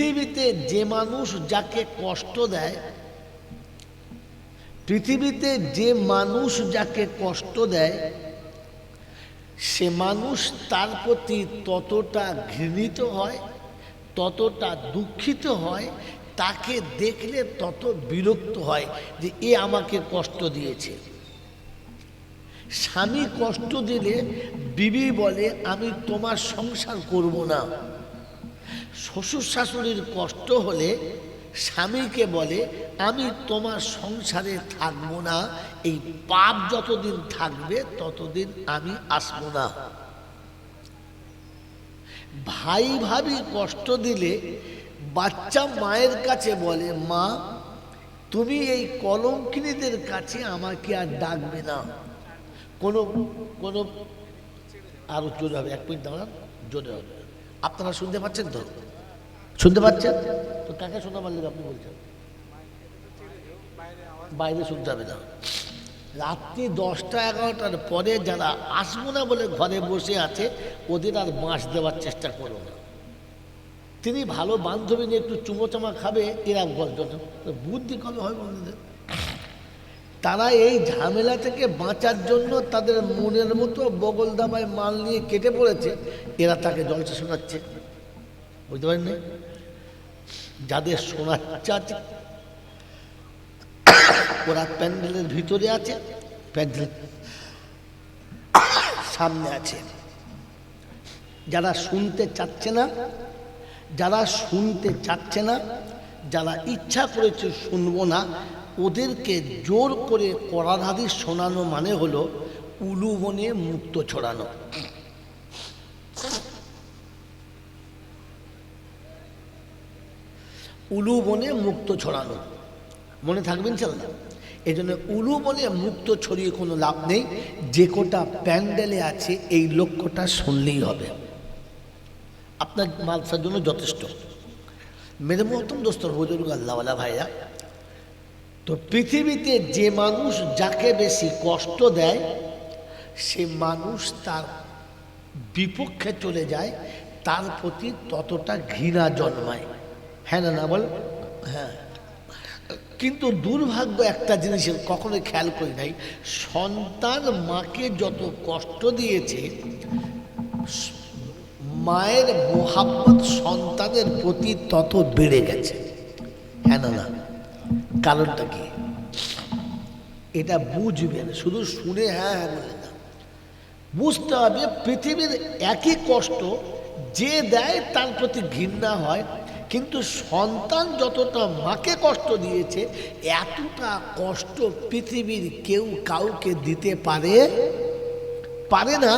পৃথিবীতে যে মানুষ যাকে কষ্ট দেয়, পৃথিবীতে যে মানুষ যাকে কষ্ট দেয়, সে মানুষ তার প্রতি ততটা ঘৃণিত হয়, ততটা দুঃখিত হয়, তাকে দেখলে তত বিরক্ত হয় যে এ আমাকে কষ্ট দিয়েছে। স্বামী কষ্ট দিলে বিবি বলে, আমি তোমার সংসার করব না। শ্বশুর শাশুড়ির কষ্ট হলে স্বামীকে বলে, আমি তোমার সংসারে থাকব না। এই পাপ যতদিন থাকবে, ততদিন আমি আসব না। ভাই ভাবি কষ্ট দিলে বাচ্চা মায়ের কাছে বলে, মা, তুমি এই কলঙ্কিনীদের কাছে আমাকে আর ডাকবে না। কোনো কোনো, আরও জোরে হবে, এক মিনিট দাঁড়ান, জোরে হবে। আপনারা শুনতে পাচ্ছেন তো? শুনতে পাচ্ছেন? তো কাকে শোনা পারলেন আপনি বলছেন? বাইরে শুনতে হবে না। রাত্রি দশটা এগারোটার পরে যারা আসব না বলে ঘরে বসে আছে, ওদের আর বাঁশ দেওয়ার চেষ্টা করো না। তিনি ভালো বান্ধবী নিয়ে একটু চুমোচামা খাবে, এরা গর্জন বুদ্ধি কবে হয় বন্ধুদের? তারা এই ঝামেলা থেকে বাঁচার জন্য তাদের মনের মতো বগল দাবায় মাল নিয়ে কেটে পড়েছে, এরা তাকে জলসা শোনাচ্ছে। বুঝতে পারেননি? যাদের শোনাচ্ছে আছে ওরা প্যান্ডেলের ভিতরে আছে, প্যান্ডেল সামনে আছে। যারা শুনতে চাচ্ছে না, যারা শুনতে চাচ্ছে না, যারা ইচ্ছা করেছে শুনব না, ওদেরকে জোর করে করার হাদিস শোনানো মানে হলো উলু বনে মুক্ত ছড়ানো। উলু বনে মুক্ত ছড়ানো মনে থাকবেন না এই জন্য উলু বনে মুক্ত ছড়িয়ে কোনো লাভ নেই। যে কোটা প্যান্ডেলে আছে, এই লক্ষ্যটা শুনলেই হবে। আপনার মালসার জন্য যথেষ্ট। মেরে মহতম দোস্তর হজুর আল্লাহওয়ালা ভাইয়া তো পৃথিবীতে যে মানুষ যাকে বেশি কষ্ট দেয়, সে মানুষ তার বিপক্ষে চলে যায়, তার প্রতি ততটা ঘৃণা জন্মায়। হ্যাঁ না না, বল। হ্যাঁ। কিন্তু দুর্ভাগ্য একটা জিনিসের কখনো খেয়াল করি নাই। সন্তান মাকে যত কষ্ট দিয়েছে, মায়ের মোহাম্মত সন্তানের প্রতি তত বেড়ে গেছে। হ্যাঁ না কারণটা কি? এটা বুঝবেন শুধু শুনে হ্যাঁ হ্যাঁ বলে না। বুঝতে হবে পৃথিবীর একই কষ্ট যে দেয় তার প্রতি ঘৃণা হয় কিন্তু সন্তান যতটা মাকে কষ্ট দিয়েছে, এতটা কষ্ট পৃথিবীর কেউ কাউকে দিতে পারে পারে না।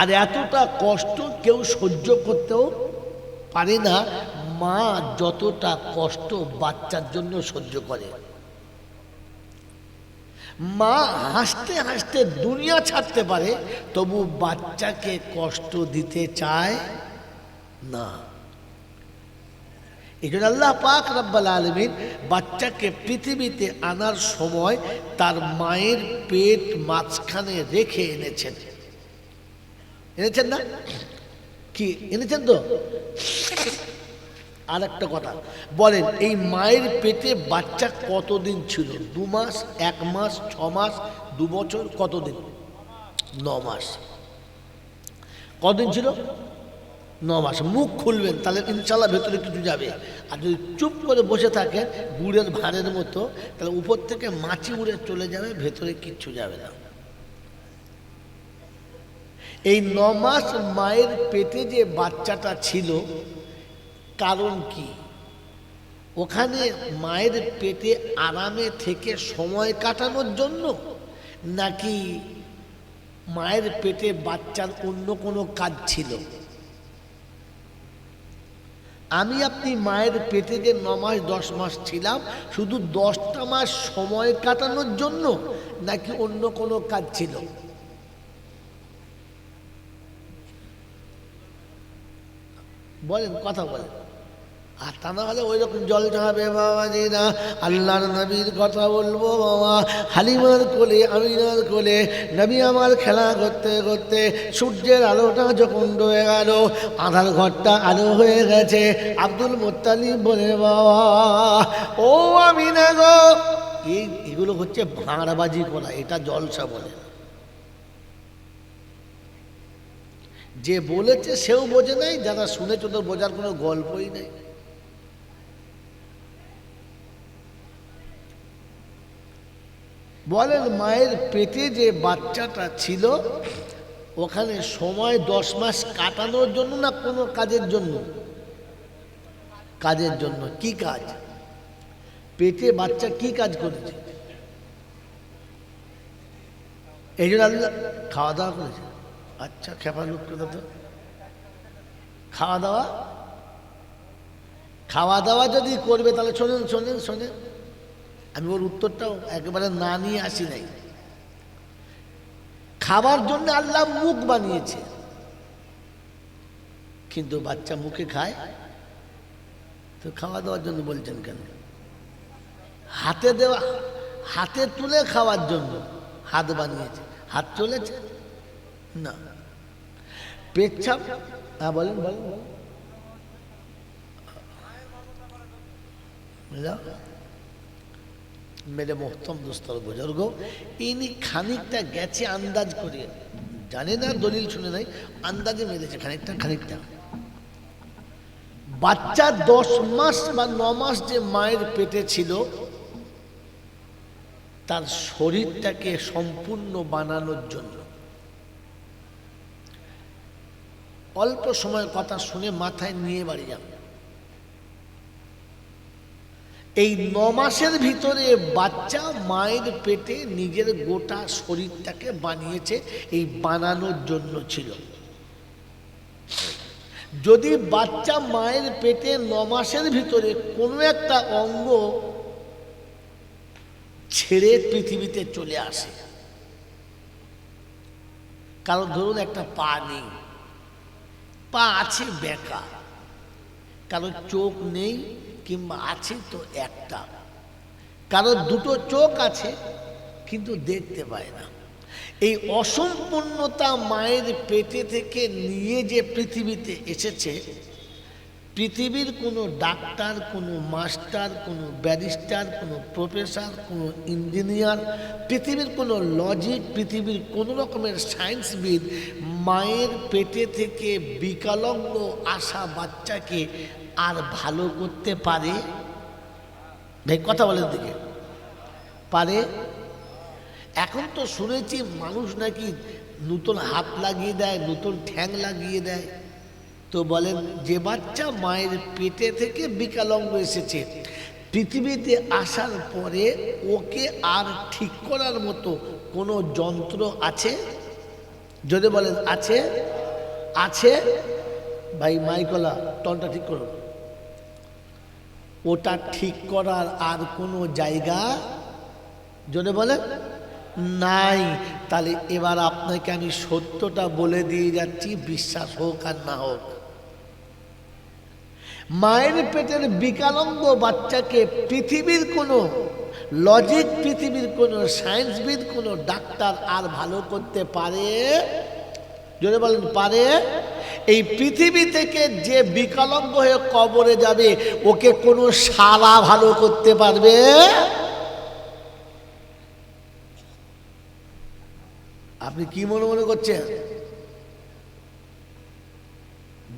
আর এতটা কষ্ট কেউ সহ্য করতেও পারে না। মা যতটা কষ্ট বাচ্চার জন্য সহ্য করে। মা হাসতে হাসতে দুনিয়া ছাড়তে পারে, তবু বাচ্চাকে কষ্ট দিতে চায় না। এই জন্য আল্লাহ পাক রব্বাল আলমিন বাচ্চাকে পৃথিবীতে আনার সময় তার মায়ের পেট মাঝখানে রেখে এনেছেন। এনেছেন না? কি, এনেছেন তো? আর একটা কথা, বলেন, এই মায়ের পেটে বাচ্চা কতদিন ছিল? দু মাস, এক মাস, ছ মাস, দু বছর, কতদিন? ন মাস। কদিন ছিল? ন মাস, মুখ খুলবেন, তাহলে ইনশাল্লাহ ভেতরে কিছু যাবে। আর যদি চুপ করে বসে থাকে গুড়ের ভাঁড়ের মতো, তাহলে উপর থেকে মাছি উড়ে চলে যাবে, ভেতরে কিচ্ছু যাবে না। এই ন মাস মায়ের পেটে যে বাচ্চাটা ছিল, কারণ কি? ওখানে মায়ের পেটে আরামে থেকে সময় কাটানোর জন্য, নাকি মায়ের পেটে বাচ্চার অন্য কোনো কাজ ছিল? আমি আপনি মায়ের পেটে যে ন মাস, দশ মাস ছিলাম, শুধু দশটা মাস সময় কাটানোর জন্য নাকি অন্য কোনো কাজ ছিল? বলেন, কথা বলেন। আর তা না হলে ওই রকম জল চাবে বাবা যে না। আল্লাহর নবীর কথা বলব বাবা। হালিমার কোলে, আমিনার কোলে নবী আমার খেলা করতে করতে সূর্যের আলোটা যখন ডয়ে গেল, আধার ঘরটা আলো হয়ে গেছে। আব্দুল মোত্তালিব বলে, বাবা, ও আমিনা গো। এগুলো হচ্ছে ভাঁড়বাজি করা, এটা জলসা বলে। যে বলেছে সেও বোঝে নাই, যারা শুনেছে তো বোঝার কোনো গল্পই নেই। বলেন, মায়ের পেটে যে বাচ্চাটা ছিল, ওখানে সময় দশ মাস কাটানোর জন্য না কোনো কাজের জন্য? কাজের জন্য। কি কাজ? পেটে বাচ্চা কি কাজ করেছে? এই জন্য আল্লাহ খাওয়া দাওয়া করেছে। আচ্ছা খেপা লোক কথা তো। খাওয়া দাওয়া? খাওয়া দাওয়া যদি করবে, তাহলে শোনেন শোনেন শোনেন। আমি ওর উত্তরটাও একেবারে না নিয়ে আসি নাই। খাবার জন্য আল্লাহ মুখ বানিয়েছে। কিন্তু বাচ্চা মুখে খায়, তো খাওয়া দাওয়ার জন্য বলছেন কেন? হাতে দেওয়া, হাতে তুলে খাওয়ার জন্য হাত বানিয়েছে। হাত চলেছে? না। পেচ্ছাপ হ্যাঁ বলেন বলেন। বলেন। মেরে মোহতম দুস্তর বুজুর্গ, ইনি খানিকটা গেছে আন্দাজ করে জানে না, দলিল শুনে নাই, আন্দাজে মেরেছে, খানিকটা খানিকটা। বাচ্চা দশ মাস বা ন মাস যে মায়ের পেটে ছিল, তার শরীরটাকে সম্পূর্ণ বানানোর জন্য। অল্প সময় কথা শুনে মাথায় নিয়ে বাড়ি যাবে এই ন মাসের ভিতরে বাচ্চা মায়ের পেটে নিজের গোটা শরীরটাকে বানিয়েছে, এই বানানোর জন্য ছিল। যদি বাচ্চা মায়ের পেটে ন মাসের ভিতরে কোনো একটা অঙ্গ ছেড়ে পৃথিবীতে চলে আসে, কারণ ধরুন একটা পা নেই, পা আছে বেকা কারও চোখ নেই কিংবা আছে তো একটা। কারও দুটো চোখ আছে, কিন্তু দেখতে পায় না। এই অসম্পূর্ণতা মায়ের পেটে থেকে নিয়ে যে পৃথিবীতে এসেছে, পৃথিবীর কোনো ডাক্তার, কোনো মাস্টার, কোনো ব্যারিস্টার, কোনো প্রফেসর, কোনো ইঞ্জিনিয়ার, পৃথিবীর কোনো লজিক, পৃথিবীর কোনো রকমের সায়েন্সবিদ মায়ের পেটে থেকে বিকলাঙ্গ আসা বাচ্চাকে আর ভালো করতে পারে, ভাই, কথা বলেন দিকে পারে, এখন তো শুনেছি মানুষ নাকি নতুন হাত লাগিয়ে দেয়, নতুন ঠ্যাং লাগিয়ে দেয়। তো বলেন, যে বাচ্চা মায়ের পেটে থেকে বিকালঙ্গ এসেছে, পৃথিবীতে আসার পরে ওকে আর ঠিক করার মতো কোনো যন্ত্র আছে? যদি বলেন, আছে? আছে? ভাই, মাইকলা, টনটা ঠিক করুন। ওটা ঠিক করার আর কোনো জায়গা যদি বলেন নাই। তাহলে এবার আপনাকে আমি সত্যটা বলে দিয়ে যাচ্ছি, বিশ্বাস হোক আর না হোক। মায়ের পেটের বিকালঙ্গ বাচ্চাকে পৃথিবীর কোনো লজিক পৃথিবীর কোনো সায়েন্সবিদ কোনো ডাক্তার আর ভালো করতে পারে যদি বলেন পারে? এই পৃথিবী থেকে যে বিকলঙ্গ হয়ে কবরে যাবে, ওকে কোনো সারা ভালো করতে পারবে? আপনি কি মনে মনে করছেন?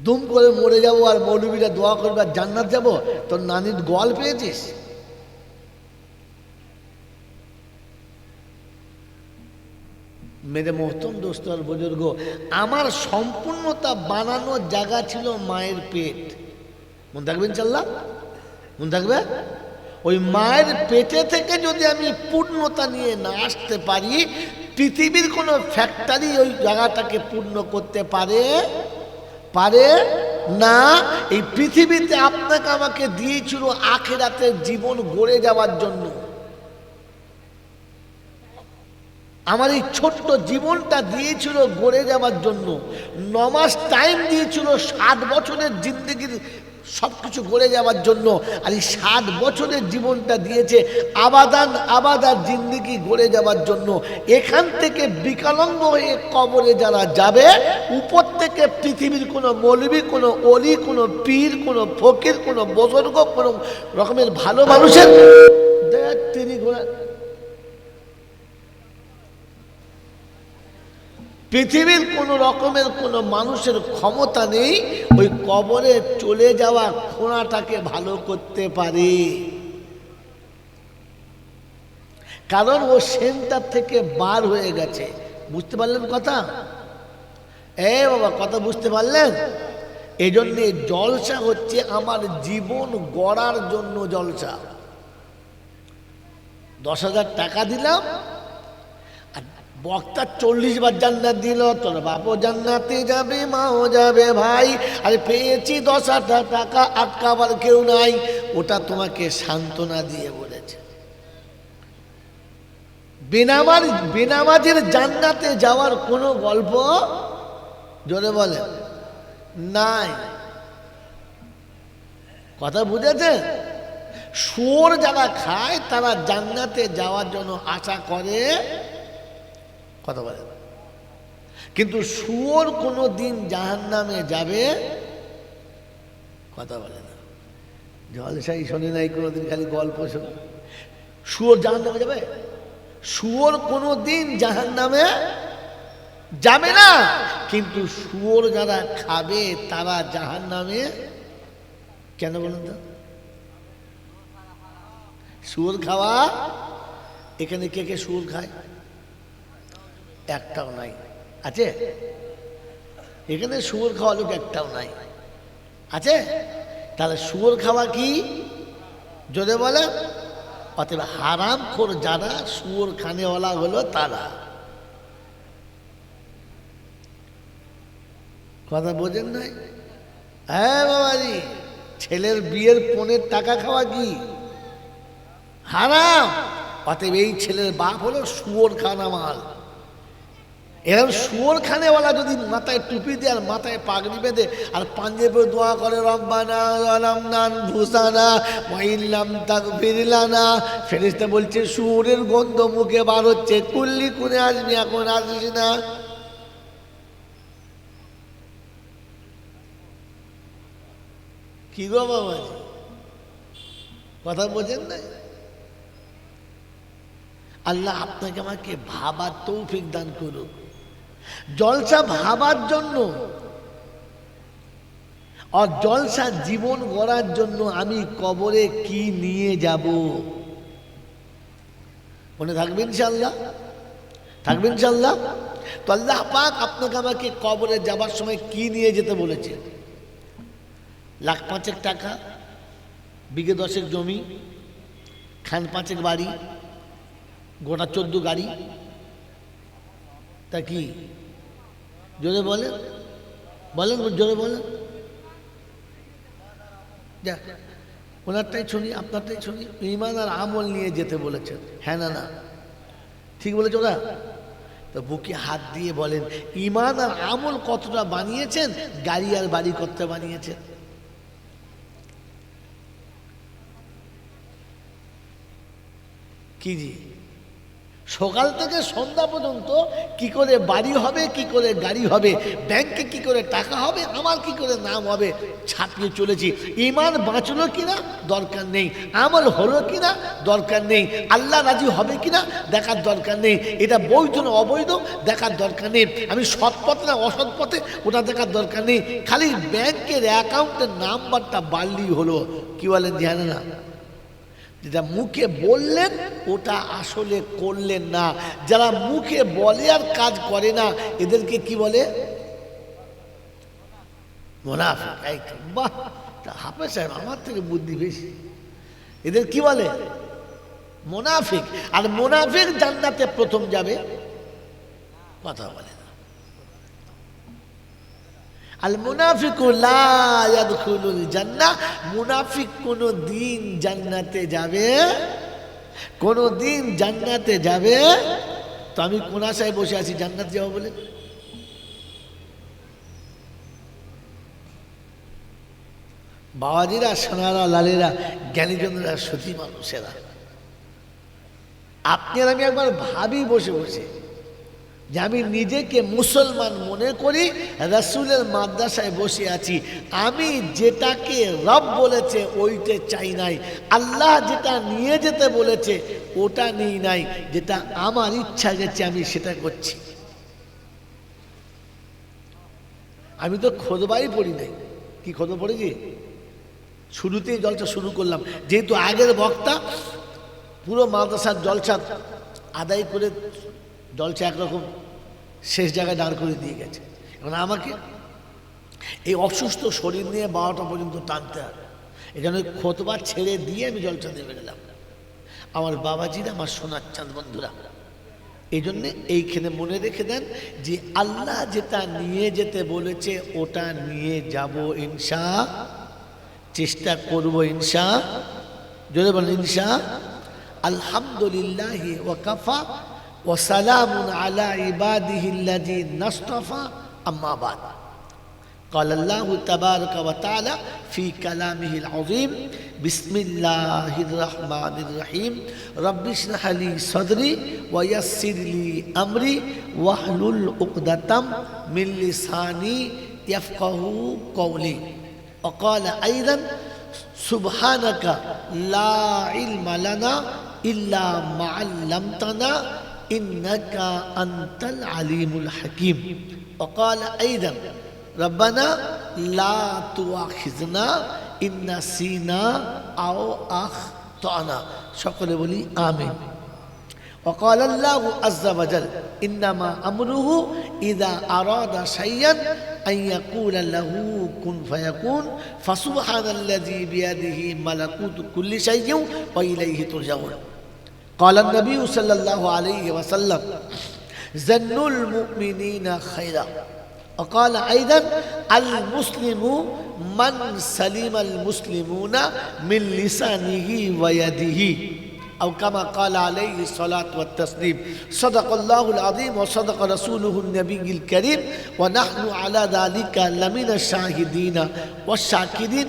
দুম করে মরে যাব আর মৌলবীরা দোয়া করবে, আর জান্নাত যাব? তোর নানির গোয়াল পেয়েছিস? মেরে মোহতম দোস্ত আর বুজুর্গ, আমার সম্পূর্ণতা বানানোর জায়গা ছিল মায়ের পেট। মন থাকবেন চাল্লা মন থাকবে? ওই মায়ের পেটে থেকে যদি আমি পূর্ণতা নিয়ে না আসতে পারি, পৃথিবীর কোনো ফ্যাক্টরি ওই জায়গাটাকে পূর্ণ করতে পারে? পারে না? এই পৃথিবীতে আপনাকে আমাকে দিয়েছিল আখেরাতে জীবন গড়ে যাওয়ার জন্য। আমার এই ছোট্ট জীবনটা দিয়েছিল গড়ে যাওয়ার জন্য। নমাস টাইম দিয়েছিল সাত বছরের জিন্দগির সব কিছু গড়ে যাওয়ার জন্য। আর এই সাত বছরের জীবনটা দিয়েছে আবাদান আবাদার জিন্দিগি গড়ে যাওয়ার জন্য। এখান থেকে বিকলাঙ্গ হয়ে কবরে যারা যাবে, উপর থেকে পৃথিবীর কোনো মৌলবী, কোনো অলি, কোনো পীর, কোনো ফকির, কোনো বসর্গ, কোনো রকমের ভালো মানুষের তিনি ঘোরা পৃথিবীর কোনো রকমের কোনো মানুষের ক্ষমতা নেই, ওই কবরে চলে যাওয়া খোঁড়াটাকে ভালো করতে পারে। কারণ ও সেন্টার থেকে বার হয়ে গেছে। বুঝতে পারলেন কথা? এ বাবা, কথা বুঝতে পারলেন? এজন্যে জলসা হচ্ছে আমার জীবন গড়ার জন্য জলসা। দশ হাজার টাকা দিলাম বক্তা চল্লিশ বার জান্নাত দিল, তোর বাপও জান্নাতে যাবে, মাও যাবে ভাই। আরে পেয়েছি দশ হাজার টাকা, আটকাবার কেউ নাই। ওটা তোমাকে সান্ত্বনা দিয়ে বলেছে। বেনামাজ, বেনামাজের জান্নাতে যাওয়ার কোনো গল্প জোরে বলে? নাই। কথা বুঝেছে? শুয়োর যারা খায়, তারা জান্নাতে যাওয়ার জন্য আশা করে কথা বলে। কিন্তু শুয়োর কোনো দিন জাহান নামে যাবে, কথা বলে না। জলসাই শোনে নাই, কোনোদিন খালি গল্প শোনে। শুয়োর জাহান নামে যাবে? শুয়োর কোনো দিন জাহান নামে যাবে না। কিন্তু শুয়োর যারা খাবে, তারা জাহান নামে কেন বলুন তো? শুয়োর খাওয়া, এখানে কে কে শুয়োর খায়? একটাও নাই। আছে? এখানে শুয়োর খাওয়া লোক একটাও নাই। আছে? তাহলে শুয়োর খাওয়া কি? যদি বলে, অতএব হারাম খোর যারা শুয়োর খানেওয়ালা হলো তারা। কথা বোঝেন নাই? হ্যাঁ বাবাজি, ছেলের বিয়ের পনেরো টাকা খাওয়া কি? হারাম! অতএব এই ছেলের বাপ হলো শুয়োর খানা মাল এরকম শুয়োর খানেওয়ালা যদি মাথায় টুপি দেয় আর মাথায় পাগড়ি বেঁধে আর পাঞ্জেবে দোয়া করে, রব্বানা রমনান বলছে, শুয়োরের গন্ধ মুখে বার হচ্ছে, কুল্লি করে আসবি এখন, আসিস না। কি গো বাবাজি কথা বোঝেন না আল্লাহ আপনাকে আমাকে ভাবার তৌফিক দান করুক। জলসা ভাবার জন্য আর জলসা জীবন গড়ার জন্য আমি কবরে কি নিয়ে যাব? মনে থাকবেন ইনশাল্লাহ থাকবেন ইনশাল্লাহ তো আল্লাহ পাক আপনাকে আমাকে কবরে যাবার সময় কি নিয়ে যেতে বলেছে লাখ পাঁচেক টাকা, বিঘে দশেক জমি, খান পাঁচেক বাড়ি, গোটা চোদ্দ গাড়ি। তা কি? জোরে বলেন বলেন, জোরে বলেন। যাক ওনারটাই শুনি আপনারটাই শুনি ইমান আর আমল নিয়ে যেতে বলেছেন। হ্যাঁ না না। ঠিক বলেছ ওরা তো বুকে হাত দিয়ে বলেন, ইমান আর আমল কতটা বানিয়েছেন? গাড়ি আর বাড়ি কতটা বানিয়েছেন? কি জি সকাল থেকে সন্ধ্যা পর্যন্ত কি করে বাড়ি হবে, কি করে গাড়ি হবে ব্যাংকে কি করে টাকা হবে, আমার কি করে নাম হবে ছাপিয়ে চলেছি। ইমান বাঁচলো কিনা? দরকার নেই। আমল হলো কিনা? দরকার নেই। আল্লাহ রাজি হবে কিনা? দেখার দরকার নেই। এটা বৈধ না অবৈধ? দেখার দরকার নেই। আমি সৎ পথে না অসৎ পথে, ওটা দেখার দরকার নেই। খালি ব্যাংকের অ্যাকাউন্টের নাম্বারটা বাড়লেই হলো। কি বলেন জানে না? যেটা মুখে বললেন, ওটা আসলে করলেন না। যারা মুখে বলে আর কাজ করে না, এদেরকে কি বলে? মোনাফিক সাহেব, আমার থেকে বুদ্ধি বেশি। এদের কি বলে? মোনাফিক। আর মোনাফিক জান্নাতে প্রথম যাবে? কথা বলে আল মুনাফিকু লা ইয়াদখুলুল জান্নাহ। মুনাফিক কোনো দিন জান্নাতে যাবে, কোনো দিন জান্নাতে যাবে। তো আমি কোন আশায় বসে আছি, জান্নাত যাব বলে? বাবাজিরা, সোনারা, লালেরা, জ্ঞানীজনরা, সতী মানুষেরা আপনি আমি একবার ভাবি বসে বসে। যে আমি নিজেকে মুসলমান মনে করি, রাসুলের মাদ্রাসায় বসে আছি। আমি যেটাকে রব বলেছে, ওইটা চাই নাই। আল্লাহ যেটা নিয়ে যেতে বলেছে, ওটা নিই নাই। যেটা আমার ইচ্ছা গেছে, আমি সেটা করছি। আমি তো খোদবাই পড়ি নাই। কি খোদ পড়েছি? শুরুতেই জলসা শুরু করলাম। যেহেতু আগের বক্তা, পুরো মাদ্রাসার জলসা আদায় করে জলসা একরকম, শেষ জায়গায় দাঁড় করে দিয়ে গেছে। এখন আমাকে এই অসুস্থ শরীর নিয়ে বারোটা পর্যন্ত টানতে হবে। এই জন্য খোতবা ছেড়ে দিয়ে আমি জলসা দিয়ে বেরোলাম আমার বাবাজিরা, আমার সোনার চাঁদ বন্ধুরা এই জন্যে এইখানে মনে রেখে দেন যে আল্লাহ যেটা নিয়ে যেতে বলেছে, ওটা নিয়ে যাব ইনশা, চেষ্টা করব ইনশা। যদি বলেন ইনশা, আলহামদুলিল্লাহ ওয়াকাফা وسلام على عباده الذين اصطفى أما بعد. قال الله تبارك وتعالى في كلامه العظيم بسم الله الرحمن الرحيم رب اشرح لي صدري ويسر لي أمري واحلل عقدة من لساني يفقه قولي. وقال أيضا سبحانك لا علم لنا إلا ما علمتنا إنك أنت العليم الحكيم. وقال أيضا ربنا لا تؤاخذنا إن نسينا أو أخطأنا. شكرا بولي آمين. وقال الله عز وجل إنما أمره إذا أراد شيئا أن يقول له كن فيكون. فسبحان الذي بيده ملكوت كل شيء وإليه ترجعون. قال النبي صلى الله عليه وسلم زن المؤمنين خيرا. وقال أيضا المسلم من سلم المسلمون من لسانه ويده. أو كما قال عليه الصلاة والتسليم صدق الله العظيم وصدق رسوله النبي الكريم ونحن على ذلك لمن الشاهدين والشاكرين.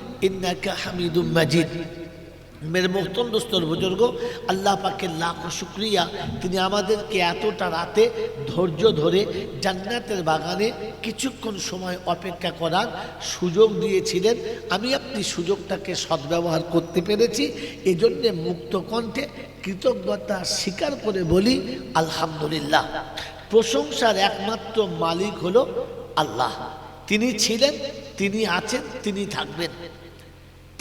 ইন্নাকা হামিদুম মাজিদ। মেরে মোহতন দোস্তর বুজুর্গ, আল্লাহ পাকের লাখো শুক্রিয়া। তিনি আমাদেরকে এতটা রাতে ধৈর্য ধরে জান্নাতের বাগানে কিছুক্ষণ সময় অপেক্ষা করার সুযোগ দিয়েছিলেন। আমি আপনি সুযোগটাকে সদ্ব্যবহার করতে পেরেছি, এজন্যে মুক্ত কণ্ঠে কৃতজ্ঞতা স্বীকার করে বলি, আলহামদুলিল্লাহ। প্রশংসার একমাত্র মালিক হলো আল্লাহ। তিনি ছিলেন, তিনি আছেন, তিনি থাকবেন।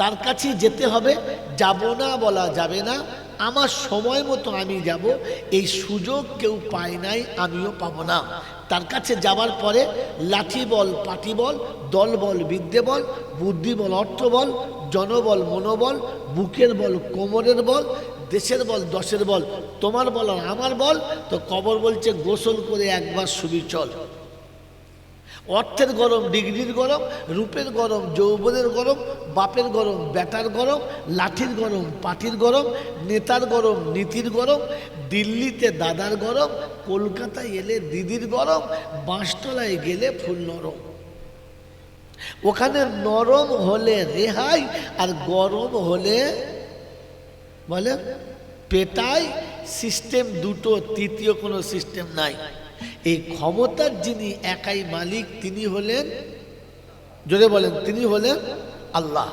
তার কাছে যেতে হবে। যাব না বলা যাবে না। আমার সময় মতো আমি যাব। এই সুযোগ কেউ পায় নাই, আমিও পাবো না। তার কাছে যাওয়ার পরে লাঠি বল, পাটি বল, দল বল, বিদ্যে বল, বুদ্ধি বল, অর্থ বল, জনবল, মনোবল, বুকের বল, কোমরের বল, দেশের বল, দশের বল, তোমার বল আর আমার বল, তো কবর বলছে, গোসল করে একবার সুবি চল। অর্থের গরম, ডিগ্রির গরম, রূপের গরম, যৌবনের গরম, বাপের গরম ব্যাটার গরম, লাঠির গরম, পাটির গরম, নেতার গরম, নীতির গরম, দিল্লিতে দাদার গরম, কলকাতায় এলে দিদির গরম, বাঁশতলায় গেলে ফুল নরম। ওখানে নরম হলে রেহাই আর গরম হলে বলে পেটাই সিস্টেম দুটো, তৃতীয় কোনো সিস্টেম নাই। এই ক্ষমতার যিনি একাই মালিক তিনি হলেন যদি বলেন তিনি হলেন আল্লাহ।